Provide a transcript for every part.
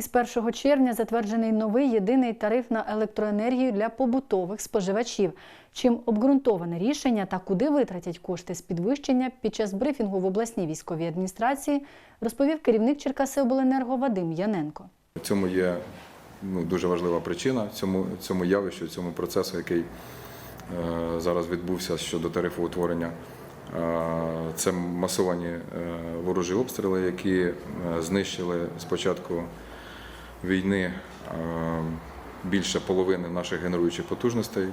Із 1 червня затверджений новий єдиний тариф на електроенергію для побутових споживачів. Чим обґрунтоване рішення та куди витратять кошти з підвищення під час брифінгу в обласній військовій адміністрації, розповів керівник Черкасиобленерго Вадим Яненко. В цьому є ну, дуже важлива причина цьому, цьому явищу, цьому процесу, який е, зараз відбувся щодо тарифу утворення. Е, це масовані е, ворожі обстріли, які е, знищили спочатку війни е, більше половини наших генеруючих потужностей, е,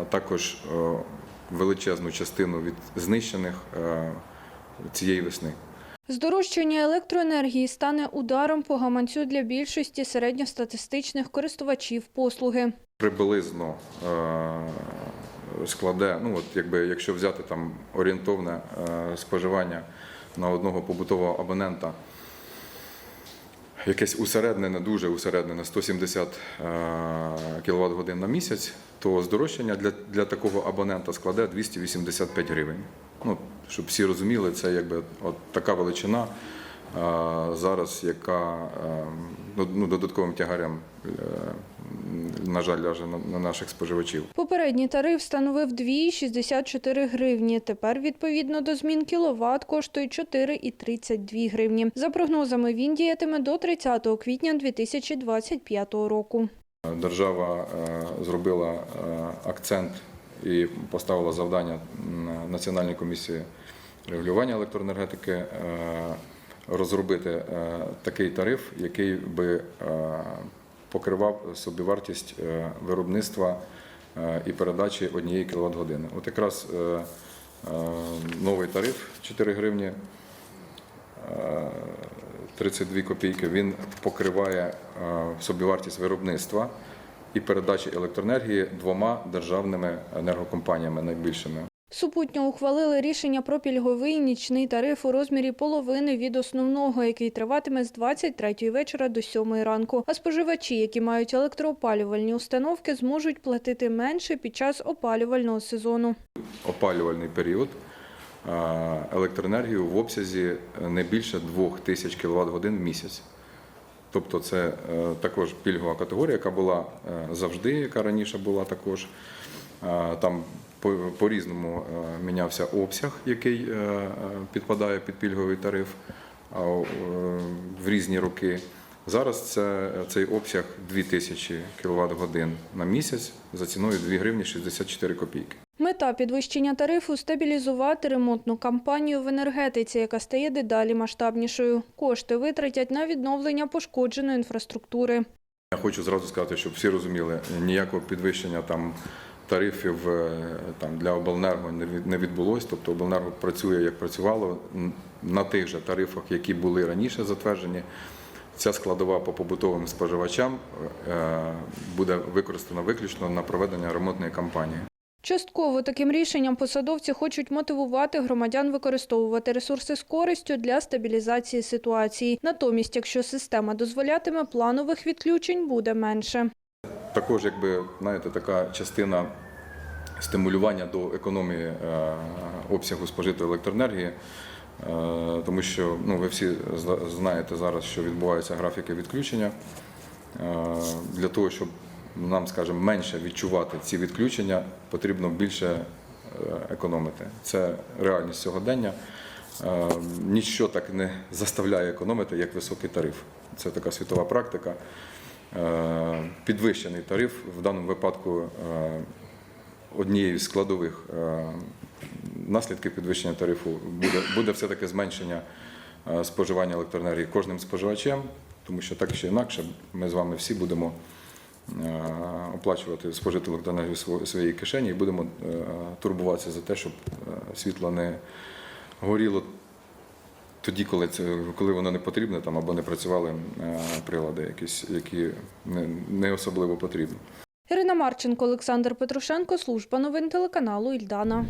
а також е, величезну частину від знищених цієї весни. Здорожчання електроенергії стане ударом по гаманцю для більшості середньостатистичних користувачів послуги. приблизно складе, ну от якби якщо взяти там орієнтовне споживання на одного побутового абонента, якесь усереднене, дуже усереднене 170 кВт годин на місяць, то здорожчання для, для такого абонента складе 285 гривень. Ну, щоб всі розуміли, це якби от така величина. е, Зараз, яка е, ну, ну, додатковим тягарем, е, на жаль, ляже на, на наших споживачів. Попередній тариф становив 2,64 гривні. Тепер, відповідно до змін кіловат, коштує 4,32 гривні. За прогнозами, він діятиме до 30 квітня 2025 року. Держава е, зробила е, акцент і поставила завдання Національній комісії регулювання електроенергетики е, розробити такий тариф, який би покривав собівартість е, виробництва е, і передачі однієї кіловат години. От якраз е, новий тариф 4 гривні. е, 32 копійки він покриває собівартість виробництва і передачі електроенергії двома державними енергокомпаніями найбільшими. Супутньо ухвалили рішення про пільговий нічний тариф у розмірі половини від основного, який триватиме з 23 вечора до 7 ранку. А споживачі, які мають електроопалювальні установки, зможуть платити менше під час опалювального сезону. Опалювальний період електроенергію в обсязі не більше 2000 кВт годин в місяць. Тобто це е, також пільгова категорія, яка була е, завжди, яка раніше була також. Там по- по-різному е, мінявся обсяг, який е, е, підпадає під пільговий тариф в різні роки. Зараз це, цей обсяг 2000 кВт годин на місяць за ціною 2 гривні 64 копійки. Мета підвищення тарифу – стабілізувати ремонтну кампанію в енергетиці, яка стає дедалі масштабнішою. Кошти витратять на відновлення пошкодженої інфраструктури. Я хочу зразу сказати, щоб всі розуміли, ніякого підвищення там тарифів е, там для обленерго не від- відбулось. Тобто обленерго працює як працювало на тих же тарифах, які були раніше затверджені. Ця складова по побутовим споживачам е, буде використана виключно на проведення ремонтної кампанії. Частково таким рішенням посадовці хочуть мотивувати громадян використовувати ресурси з користю для стабілізації ситуації. Натомість, якщо система дозволятиме, планових відключень буде менше. Також, якби знаєте, така частина стимулювання до економії е, обсягу спожитої електроенергії, е, тому що ну, ви всі зна- знаєте зараз, що відбуваються графіки відключення. Е, Для того, щоб нам, скажімо, менше відчувати ці відключення, потрібно більше економити. Це реальність сьогодення. Ніщо так не заставляє економити, як високий тариф. Це така світова практика. Е, Підвищений тариф в даному випадку е, однією з складових е, наслідків підвищення тарифу буде, буде все-таки зменшення споживання електроенергії кожним споживачем, тому що так чи інакше ми з вами всі будемо оплачувати спожиту електроенергію сво- своєї кишені і будемо турбуватися за те, щоб світло не горіло тоді, коли це коли воно не потрібне, там або не працювали е, прилади, якісь, які не, не особливо потрібні. Ірина Марченко, Олександр Петрушенко, служба новин телеканалу Ільдана.